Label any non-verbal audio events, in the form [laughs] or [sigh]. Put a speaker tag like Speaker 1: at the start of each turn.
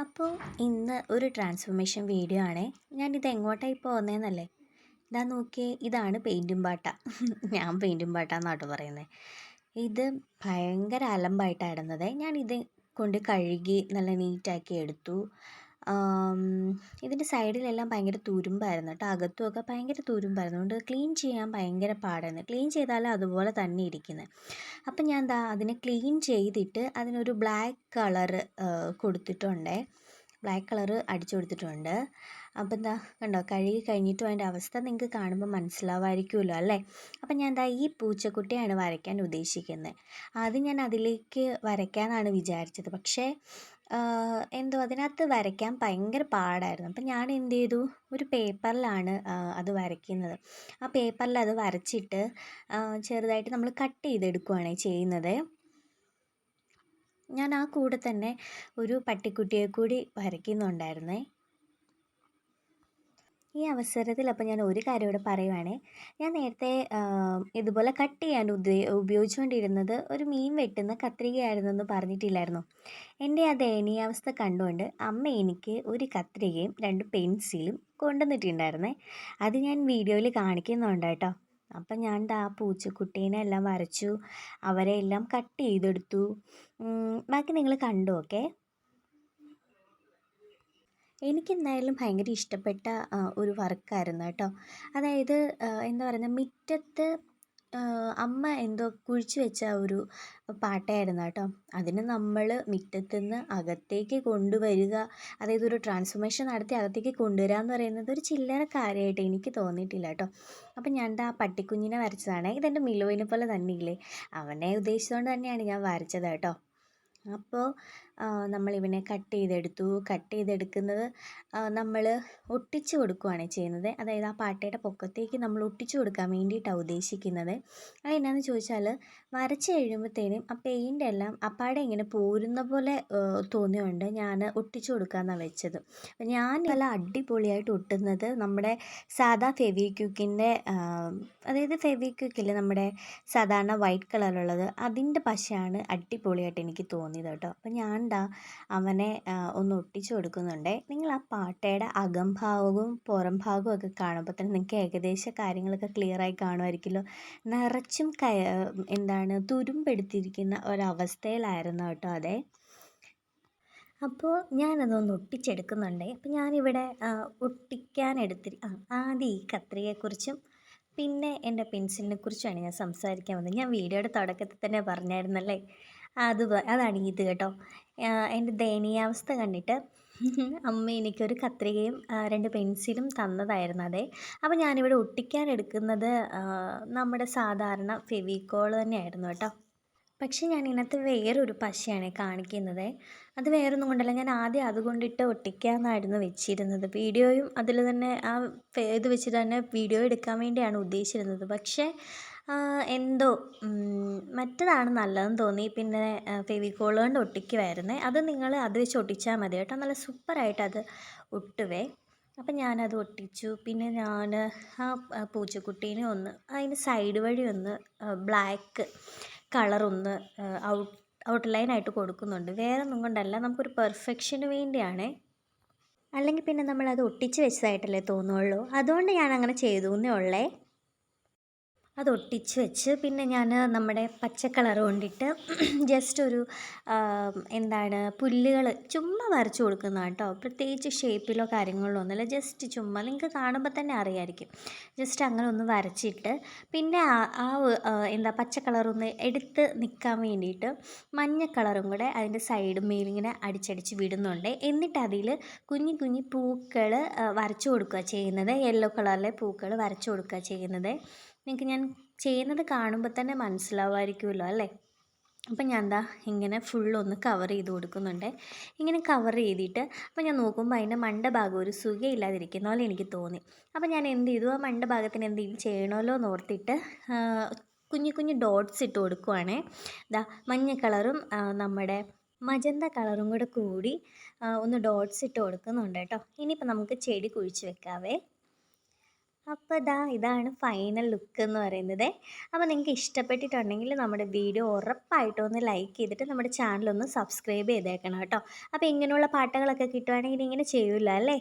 Speaker 1: അപ്പോൾ ഇന്ന് ഒരു ട്രാൻസ്ഫോർമേഷൻ വീഡിയോ ആണേ. ഞാനിത് എങ്ങോട്ടായി പോകുന്നതെന്നല്ലേ ഇതാ നോക്കിയേ ഇതാണ് പെയിന്റും പാട്ട. [laughs] ഞാൻ പെയിന്റും പാട്ട എന്നാട്ടോ പറയുന്നത് ഇത് ഭയങ്കര അലമ്പായിട്ടാണ് ഇടുന്നത്. ഞാനിത് കൊണ്ട് കഴുകി നല്ല നീറ്റാക്കി എടുത്തു. ഇതിന്റെ സൈഡിലെല്ലാം ഭയങ്കര തുരുമ്പായിരുന്നു കേട്ടോ. അകത്തുമൊക്കെ ഭയങ്കര തുരുമ്പായിരുന്നു. അതുകൊണ്ട് ക്ലീൻ ചെയ്യാൻ ഭയങ്കര പാടായിരുന്നു. ക്ലീൻ ചെയ്താലും അതുപോലെ തന്നെ ഇരിക്കുന്നത് അപ്പം ഞാൻ എന്താ അതിനെ ക്ലീൻ ചെയ്തിട്ട് അതിനൊരു ബ്ലാക്ക് കളറ് കൊടുത്തിട്ടുണ്ടേ. ബ്ലാക്ക് കളറ് അടിച്ചു കൊടുത്തിട്ടുണ്ട്. അപ്പം എന്താ കണ്ടോ കഴുകി കഴിഞ്ഞിട്ടും അതിന്റെ അവസ്ഥ നിങ്ങൾക്ക് കാണുമ്പോൾ മനസ്സിലാവുമായിരിക്കുമല്ലോ അല്ലേ? അപ്പം ഞാൻ എന്താ ഈ പൂച്ചക്കുട്ടിയാണ് വരയ്ക്കാൻ ഉദ്ദേശിക്കുന്നത് ആദ്യം ഞാൻ അതിലേക്ക് വരയ്ക്കാനാണ് വിചാരിച്ചത്. പക്ഷേ എന്തോ അതിനകത്ത് വരയ്ക്കാൻ ഭയങ്കര പാടായിരുന്നു. അപ്പം ഞാൻ എന്ത് ചെയ്തു? ഒരു പേപ്പറിലാണ് അത് വരയ്ക്കുന്നത്. ആ പേപ്പറിൽ അത് വരച്ചിട്ട് ചെറുതായിട്ട് നമ്മൾ കട്ട് ചെയ്തെടുക്കുകയാണ് ചെയ്യുന്നത്. ഞാൻ ആ കൂടെ തന്നെ ഒരു പട്ടിക്കുട്ടിയെ കൂടി വരയ്ക്കുന്നുണ്ടായിരുന്നേ. ഈ അവസരത്തിൽ അപ്പോൾ ഞാൻ ഒരു കാര്യം ഇവിടെ പറയുവാണേ. ഞാൻ നേരത്തെ ഇതുപോലെ കട്ട് ചെയ്യാൻ ഉദ്ദേ ഉപയോഗിച്ചുകൊണ്ടിരുന്നത് ഒരു മീൻ വെട്ടുന്ന കത്രികയായിരുന്നു എന്ന് പറഞ്ഞിട്ടില്ലായിരുന്നു? എന്റെ ആ ദയനീയാവസ്ഥ കണ്ടുകൊണ്ട് അമ്മ എനിക്ക് ഒരു കത്രികയും രണ്ട് പെൻസിലും കൊണ്ടുവന്നിട്ടുണ്ടായിരുന്നേ. അത് ഞാൻ വീഡിയോയിൽ കാണിക്കുന്നുണ്ട് കേട്ടോ. അപ്പം ഞാൻ ദാ പൂച്ചക്കുട്ടീനെ എല്ലാം വരച്ചു അവരെ എല്ലാം കട്ട് ചെയ്തെടുത്തു. ബാക്കി നിങ്ങൾ കണ്ടു ഓക്കെ? എനിക്കെന്തായാലും ഭയങ്കര ഇഷ്ടപ്പെട്ട ഒരു വർക്കായിരുന്നു കേട്ടോ. അതായത് എന്താ പറയുന്നത് മുറ്റത്ത് അമ്മ എന്തോ കുഴിച്ചു വെച്ച ഒരു പാട്ടയായിരുന്നു കേട്ടോ. അതിന് നമ്മൾ മുറ്റത്തുനിന്ന് അകത്തേക്ക് കൊണ്ടുവരിക അതായത് ഒരു ട്രാൻസ്ഫോർമേഷൻ നടത്തി അകത്തേക്ക് കൊണ്ടുവരിക എന്ന് പറയുന്നത് ഒരു ചില്ലറ കാര്യമായിട്ട് എനിക്ക് തോന്നിയിട്ടില്ല കേട്ടോ. അപ്പം ഞാൻ ആ പട്ടിക്കുഞ്ഞിനെ വരച്ചതാണ്. ഇതെന്റെ മിലുവിനെ പോലെ തന്നെയില്ലേ? അവനെ ഉദ്ദേശിച്ചുകൊണ്ട് തന്നെയാണ് ഞാൻ വരച്ചത് കേട്ടോ. അപ്പോൾ നമ്മൾ ഇവനെ കട്ട് ചെയ്തെടുത്തു കട്ട് ചെയ്തെടുക്കുന്നത് നമ്മൾ ഒട്ടിച്ചു കൊടുക്കുകയാണ് ചെയ്യുന്നത്. അതായത് ആ പാട്ടയുടെ പൊക്കത്തേക്ക് നമ്മൾ ഒട്ടിച്ചു കൊടുക്കാൻ വേണ്ടിയിട്ടാണ് ഉദ്ദേശിക്കുന്നത്. അത് എന്നാന്ന് ചോദിച്ചാൽ വരച്ച് കഴിയുമ്പോഴത്തേനും ആ പെയിന്റ് എല്ലാം അപ്പാടെ ഇങ്ങനെ പോരുന്ന പോലെ തോന്നിയുണ്ട് ഞാൻ ഒട്ടിച്ചു കൊടുക്കാമെന്നാണ് വെച്ചത്. അപ്പം ഞാൻ നല്ല അടിപൊളിയായിട്ട് ഒട്ടുന്നത് നമ്മുടെ സാധാ ഫെവിക്വിക്കിന്റെ അതായത് ഫെവിക്വിക്കില്ലേ നമ്മുടെ സാധാരണ വൈറ്റ് കളറുള്ളത് അതിന്റെ പശയാണ് അടിപൊളിയായിട്ട് എനിക്ക് തോന്നിയത് കേട്ടോ. അപ്പം ഞാൻ ദാ അവനെ ഒന്ന് ഒട്ടിച്ചു കൊടുക്കുന്നുണ്ട്? നിങ്ങൾ ആ പാട്ടയുടെ അകംഭാഗവും പുറം ഭാഗവും ഒക്കെ കാണുമ്പോൾ തന്നെ നിങ്ങൾക്ക് ഏകദേശ കാര്യങ്ങളൊക്കെ ക്ലിയറായി കാണുമായിരിക്കുമല്ലോ നിറച്ചും കയ എന്താണ് തുരുമ്പെടുത്തിരിക്കുന്ന ഒരവസ്ഥയിലായിരുന്നു കേട്ടോ അതെ. അപ്പോൾ ഞാനതൊന്ന് ഒട്ടിച്ചെടുക്കുന്നുണ്ട്. അപ്പോൾ ഞാനിവിടെ ഒട്ടിക്കാൻ എടുത്തിരി ആ ആദ്യം ഈ കത്രികയെക്കുറിച്ചും പിന്നെ എന്റെ പെൻസിലിനെ കുറിച്ചാണ് ഞാൻ സംസാരിക്കാൻ വന്നത്. ഞാൻ വീഡിയോയുടെ തുടക്കത്തിൽ തന്നെ പറഞ്ഞായിരുന്നല്ലേ? അത് അതാണ് ഇത് കേട്ടോ. എന്റെ ദയനീയാവസ്ഥ കണ്ടിട്ട് അമ്മ എനിക്കൊരു കത്രികയും രണ്ട് പെൻസിലും തന്നതായിരുന്നു അതെ. അപ്പോൾ ഞാനിവിടെ ഒട്ടിക്കാൻ എടുക്കുന്നത് നമ്മുടെ സാധാരണ ഫെവിക്കോൾ തന്നെയായിരുന്നു കേട്ടോ. പക്ഷേ ഞാൻ ഇതിനകത്ത് വേറൊരു പശയാണ് കാണിക്കുന്നത്. അത് വേറൊന്നും കൊണ്ടല്ല ഞാൻ ആദ്യം അതുകൊണ്ടിട്ട് ഒട്ടിക്കാമെന്നായിരുന്നു വെച്ചിരുന്നത്. വീഡിയോയും അതിൽ തന്നെ ആ ഇത് വെച്ചിട്ട് തന്നെ വീഡിയോ എടുക്കാൻ വേണ്ടിയാണ് ഉദ്ദേശിച്ചിരുന്നത്. പക്ഷേ എന്തോ മറ്റതാണ് നല്ലതെന്ന് തോന്നി. പിന്നെ ഫെവിക്കോൾ കൊണ്ട് ഒട്ടിക്കുമായിരുന്നേ അത് നിങ്ങൾ അത് വെച്ച് ഒട്ടിച്ചാൽ മതി കേട്ടോ. നല്ല സൂപ്പറായിട്ട് അത് ഒട്ടുവേ. അപ്പം ഞാനത് ഒട്ടിച്ചു. പിന്നെ ഞാൻ ആ പൂച്ചക്കുട്ടീനെ ഒന്ന് അതിന് സൈഡ് വഴി ഒന്ന് ബ്ലാക്ക് കളറൊന്ന് ഔട്ട് ഔട്ട്ലൈനായിട്ട് കൊടുക്കുന്നുണ്ട്. വേറെ ഒന്നും കൊണ്ടല്ല. നമുക്കൊരു പെർഫെക്ഷന് വേണ്ടിയാണേ. അല്ലെങ്കിൽ പിന്നെ നമ്മളത് ഒട്ടിച്ച് വെച്ചതായിട്ടല്ലേ തോന്നുള്ളൂ. അതുകൊണ്ട് ഞാൻ അങ്ങനെ ചെയ്തു എന്നേ ഉള്ളേ. അത് ഒട്ടിച്ച് വെച്ച് പിന്നെ ഞാൻ നമ്മുടെ പച്ചക്കളർ കളർ കൊണ്ടിട്ട് [clears throat] ജസ്റ്റ് ഒരു എന്താണ് പുല്ലുകൾ ചുമ്മാ വരച്ചു കൊടുക്കുന്ന കേട്ടോ പ്രത്യേകിച്ച് ഷേപ്പിലോ കാര്യങ്ങളിലോ ഒന്നുമില്ല. ജസ്റ്റ് ചുമ്മാ. നിങ്ങൾക്ക് കാണുമ്പോൾ തന്നെ അറിയായിരിക്കും. ജസ്റ്റ് അങ്ങനെ ഒന്ന് വരച്ചിട്ട് പിന്നെ ആ എന്താ പച്ച ഒന്ന് എടുത്ത് നിൽക്കാൻ വേണ്ടിയിട്ട് മഞ്ഞ കളറും കൂടെ അതിന്റെ സൈഡ് മേലിങ്ങനെ അടിച്ചടിച്ച് വിടുന്നുണ്ട്. എന്നിട്ട് അതിൽ കുഞ്ഞു കുഞ്ഞു പൂക്കൾ വരച്ചു കൊടുക്കുക ചെയ്യുന്നത്. യെല്ലോ കളറിലെ പൂക്കൾ വരച്ചു കൊടുക്കുക ചെയ്യുന്നത്. നിങ്ങൾക്ക് ഞാൻ ചെയ്യുന്നത് കാണുമ്പോൾ തന്നെ മനസ്സിലാവുമായിരിക്കുമല്ലോ അല്ലേ? അപ്പം ഞാൻ എന്താ ഇങ്ങനെ ഫുള്ളൊന്ന് കവർ ചെയ്ത് കൊടുക്കുന്നുണ്ട്. ഇങ്ങനെ കവർ ചെയ്തിട്ട് അപ്പം ഞാൻ നോക്കുമ്പോൾ അതിന്റെ മണ്ടഭാഗം ഒരു സുഖയില്ലാതിരിക്കുന്ന പോലെ എനിക്ക് തോന്നി. അപ്പം ഞാൻ എന്ത് ചെയ്തു? ആ മണ്ടഭാഗത്തിന് എന്തെങ്കിലും ചെയ്യണമല്ലോ എന്ന് ഓർത്തിട്ട് കുഞ്ഞു കുഞ്ഞു ഡോട്ട്സ് ഇട്ട് കൊടുക്കുവാണേ. ഇതാ മഞ്ഞ കളറും നമ്മുടെ മജന്ത കളറും കൂടെ കൂടി ഒന്ന് ഡോട്ട്സ് ഇട്ട് കൊടുക്കുന്നുണ്ട് കേട്ടോ. ഇനിയിപ്പോൾ നമുക്ക് ചെടി കുഴിച്ച് വെക്കാവേ. അപ്പോൾ ഇതാ ഇതാണ് ഫൈനൽ ലുക്ക് എന്ന് പറയുന്നത്. അപ്പോൾ നിങ്ങൾക്ക് ഇഷ്ടപ്പെട്ടിട്ടുണ്ടെങ്കിൽ നമ്മുടെ വീഡിയോ ഉറപ്പായിട്ടും ഒന്ന് ലൈക്ക് ചെയ്തിട്ട് നമ്മുടെ ചാനലൊന്ന് സബ്സ്ക്രൈബ് ചെയ്തേക്കണം കേട്ടോ. അപ്പോൾ ഇങ്ങനെയുള്ള പാട്ടുകളൊക്കെ കിട്ടുവാണെങ്കിൽ ഇങ്ങനെ ചെയ്യില്ല അല്ലേ?